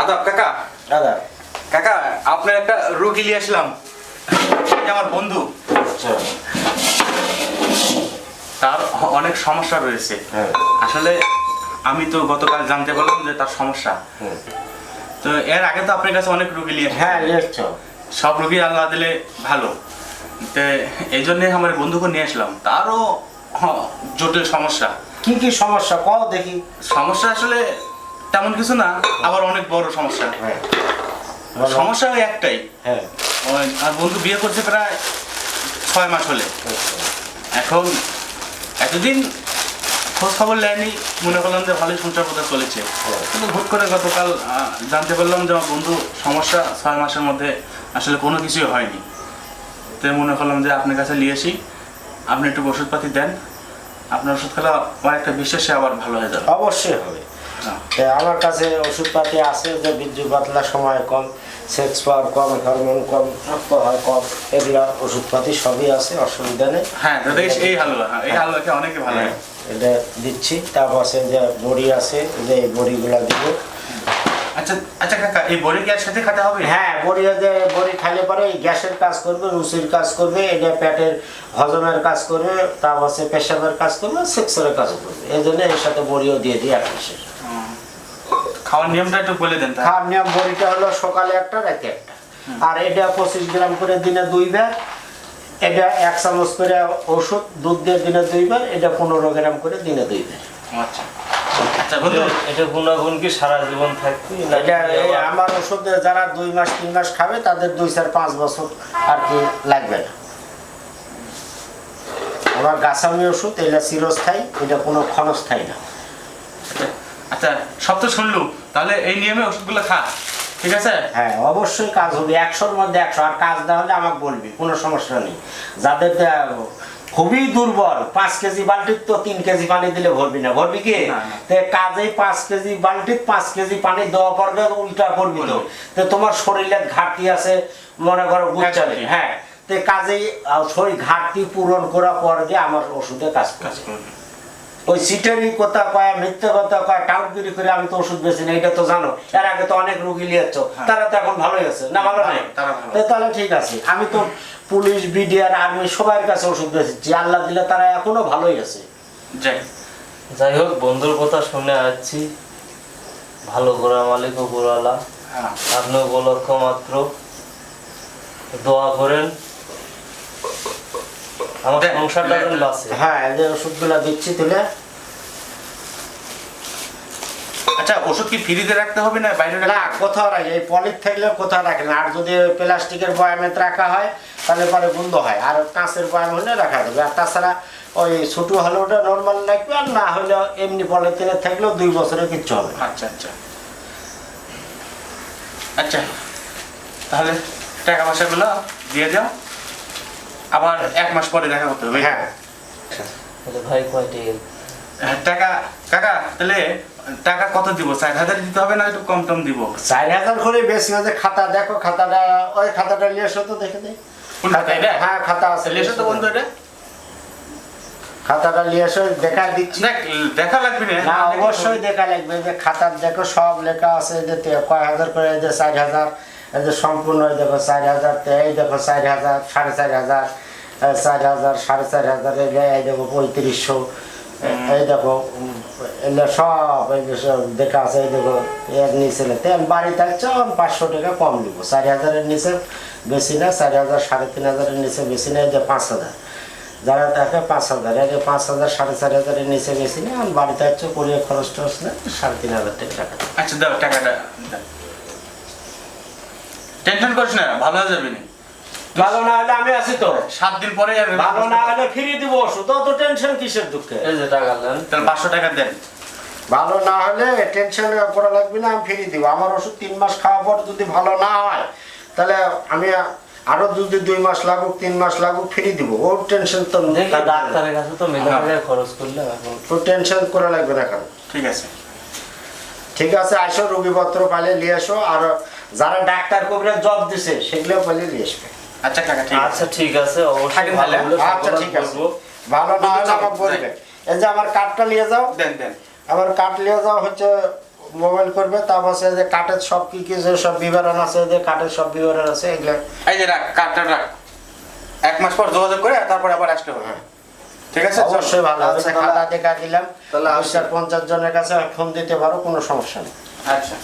আদাব কাকা। দাদা কাকা আপনার একটা রোগী নিয়ে আসলাম। আমার বন্ধু। আচ্ছা। তার অনেক সমস্যা রয়েছে। হ্যাঁ। আসলে আমি তো গতকাল জানতে পারলাম যে তার সমস্যা। তো এর আগে তো আপনার কাছে অনেক রোগী নিয়ে হ্যাঁ সব রোগী আল্লাহ দিলে ভালো। তো এই জন্যে আমার বন্ধুকে নিয়ে আসলাম। তারও হ, জটিল সমস্যা। কি কি সমস্যা? কও দেখি। সমস্যা আসলে তেমন কিছু না আবার অনেক বড় সমস্যা। হ্যাঁ। সমস্যা ওই একটাই। হ্যাঁ। আর বন্ধু বিয়ে করছে প্রায় ছয় মাস হলে। এখন এতদিন খোঁজ খবর নেয়নি মনে করলাম যে ভালোই সংসার কথা চলেছে। হ্যাঁ। কিন্তু হুট করে গতকাল জানতে পারলাম যে আমার বন্ধু সমস্যা ছয় মাসের মধ্যে আসলে কোনো কিছুই হয়নি। তাই মনে করলাম যে আপনার কাছে নিয়ে আসি। আপনি একটু ওষুধপাতি দেন। আপনার ওষুধ খেলা একটা বিশ্বাসে আবার ভালো হয়ে যাবে। অবশ্যই হবে। আমার কাছে ওষুধপাতি আছে যে বিদ্যুৎ পাতলা সময় কম সেক্স পাওয়ার কম হরমোন কম হয় কম এগুলা ওষুধপাতি সবই আছে অসুবিধা নেই। হ্যাঁ এই- হালুয়া হ্যাঁ, এই হালুয়াকে অনেকে ভালো হ্যাঁ, হয় এটা দিচ্ছি। তারপর আছে যে বড়ি আছে যে এই বড়িগুলা দিব। আচ্ছা আচ্ছা কাকা এই বড়ি খেতে হবে? হ্যাঁ বড়ি যে বড়ি খাইলে পরে গ্যাসের কাজ করবে রুচির কাজ করবে এটা পেটের হজমের কাজ করবে তারপর পেশাবের কাজ করবে সেক্সের কাজ করবে। এই জন্য এর সাথে বড়িও দিয়ে দিই এক। খাওয়ার নিয়মটা একটু বলে দেন খাওয়ার নিয়ম বড়িটা হলো সকালে একটা রাতে একটা। আর এটা পঁচিশ গ্রাম করে দিনে দুই বার এটা এক চামচ করে ওষুধ দুধ দিয়ে দিনে দুইবার এটা পনেরো গ্রাম করে দিনে দুইবার আচ্ছা। আচ্ছা বন্ধু এটা- গুণাগুণ কি সারা জীবন থাকবে আমার ওষুধ যারা দুই মাস তিন মাস খাবে তাদের দুই চার পাঁচ বছর আর কি লাগবে না। আমার গাছামি ওষুধ এটা চিরস্থায়ী এটা কোনো ক্ষণস্থায়ী না। আচ্ছা সব তো শুনলু। তাহলে এই নিয়মে ওষুধগুলো খা ঠিক আছে? হ্যাঁ অবশ্যই কাজ হবে। একশোর মধ্যে একশো। আর কাজ না হলে আমাকে বলবি কোনো সমস্যা নেই। যাদের খুবই দুর্বল পাঁচ কেজি বালতির তো তিন কেজি পানি দিলে ভরবি না। ভরবি কি। কাজেই পাঁচ কেজি বালতির পাঁচ কেজি পানি দেওয়া পড়বে উল্টা করবি তো। তো তোমার শরীরে ঘাটতি আছে মনে করো হ্যাঁ। তে কাজেই শরীর ঘাটতি পূরণ করার পর দিয়ে আমার ওষুধে কাজ করবি। ওই সিটেরই কথা কয় মিথ্যে কথা কয় টাউটগিরি করে আমি তো ওষুধ বেশি না এটা তো জানো। এর আগে তো অনেক রুগী লিয়েছ। তারা তো এখন ভালোই আছে। না ভালো নাই? তাহলে ঠিক আছে। আমি তো পুলিশ বিডিআর আর্মি সবার কাছে ওষুধ বেশিছি আল্লাহ দিলে তারা এখনও ভালোই আছে। যাই যাই হোক বন্ধুর কথা শুনে আসছি। ভালো গোড়া মালিক ও গোড়ালা হ্যাঁ। আপনিও উপলক্ষ মাত্র। দোয়া করেন। আমার সংসারটা যেন বাঁচে হ্যাঁ এই যে ওষুধগুলো দিচ্ছি তুলে। আচ্ছা ওষুধ কি ফ্রিতে রাখতে হবে না বাইরে না কোথাও রাখে এই পলিথ থাকলে কোথাও রাখে না। আর যদি প্লাস্টিকের বয়ামে রাখা হয় তাহলে পরে বন্ধ হয়। আর কাঁচের বয়াম হলে রাখা যাবে। আর তাছাড়া ওই ছোটো হলে ওটা নর্মাল রাখবে আর না হলে এমনি পলিথিনে থাকলেও দুই বছরে কিচ্ছু হবে আচ্ছা আচ্ছা। আচ্ছা তাহলে টাকা পয়সাগুলো দিয়ে যাও আবার এক মাস পরে দেখা করতে হবে। হ্যাঁ। তাহলে ভাই কয়টি হ্যাঁ, টাকা কাকা তাহলে টাকা কত দিব? চার হাজার দিতে হবে না একটু কম টম দিব? চার হাজার করে বেশি আছে খাতা দেখো খাতাটা ওই খাতাটা নিয়ে এসো তো দেখে এটা? হ্যাঁ খাতা আছে। এসো তো বন্ধু এটা। খাতাটা নিয়ে এসো দেখা দিচ্ছি। দেখা লাগবে না। অবশ্যই দেখা লাগবে। যে খাতার দেখো সব লেখা আছে। যে কয় হাজার করে যে চার হাজার। এই যে সম্পূর্ণ এই দেখো চার হাজার, এই দেখো চার হাজার, সাড়ে চার হাজার চার হাজার, সাড়ে চার হাজার, এই দেখো পঁয়ত্রিশশো, এই দেখো এগুলো সব, এই দেখা আছে, এই দেখো, এর নিচে তেল বাড়ি থাকছে, আমি পাঁচশো টাকা কম দিব চার হাজারের নিচে বেশি না, চার হাজার, সাড়ে তিন হাজারের নিচে বেশি না, এই যে পাঁচ হাজার। যারা দেখে পাঁচ হাজার যে পাঁচ হাজার, সাড়ে চার হাজারের নিচে বেশি না, আমি বাড়িতে হচ্ছে কুড়িয়ে খরচ টরচ না, সাড়ে তিন হাজার টাকা আচ্ছা দাও টাকাটা টেনশন করিস না ভালো হয়ে যাবে না। ভালো না হলে আমি আছি তো। সাত দিন পরে আর ভালো না হলে ফিরিয়ে দিব ওষুধ অত টেনশন কিসের দুঃখে? এই যে টাকা নেন তাহলে পাঁচশো টাকা দেন। ভালো না হলে টেনশন করা লাগবে না আমি ফিরিয়ে দিব। আমার ওষুধ তিন মাস খাওয়ার পর যদি ভালো না হয় তাহলে আমি আরও যদি দুই মাস লাগুক তিন মাস লাগুক ফিরিয়ে দিব। ওর টেনশন তো ডাক্তারের কাছে তো হ্যাঁ। খরচ করলে টেনশন করা লাগবে না কেন? ঠিক আছে। ঠিক আছে আসো রোগীপত্র পাইলে নিয়ে আসো। আর যারা ডাক্তার কবিরা জব দিছে সেগুলো পাইলে নিয়ে আসবে। আচ্ছা কাকা ঠিক আচ্ছা ঠিক আছে অবশ্যই ভালো আচ্ছা ঠিক আছে। ভালো না হলে আমাকে বলবে এই যে আমার কার্ডটা নিয়ে যাও। দেন দেন। আমার কার্ড নিয়ে যাও হচ্ছে মোবাইল করবে তারপর যে কাঠের সব কি কি যে সব বিবরণ আছে যে কাঠের সব বিবরণ আছে এগুলো। এই যে রাখ কার্ডটা রাখ। এক মাস পর যোগাযোগ করে তারপরে আবার আসতে হবে। ঠিক আছে অবশ্যই ভালো হবে। আচ্ছা, খাতা দেখা দিলাম। তাহলে। পঞ্চাশ জনের কাছে ফোন দিতে পারো কোনো সমস্যা নেই। আচ্ছা।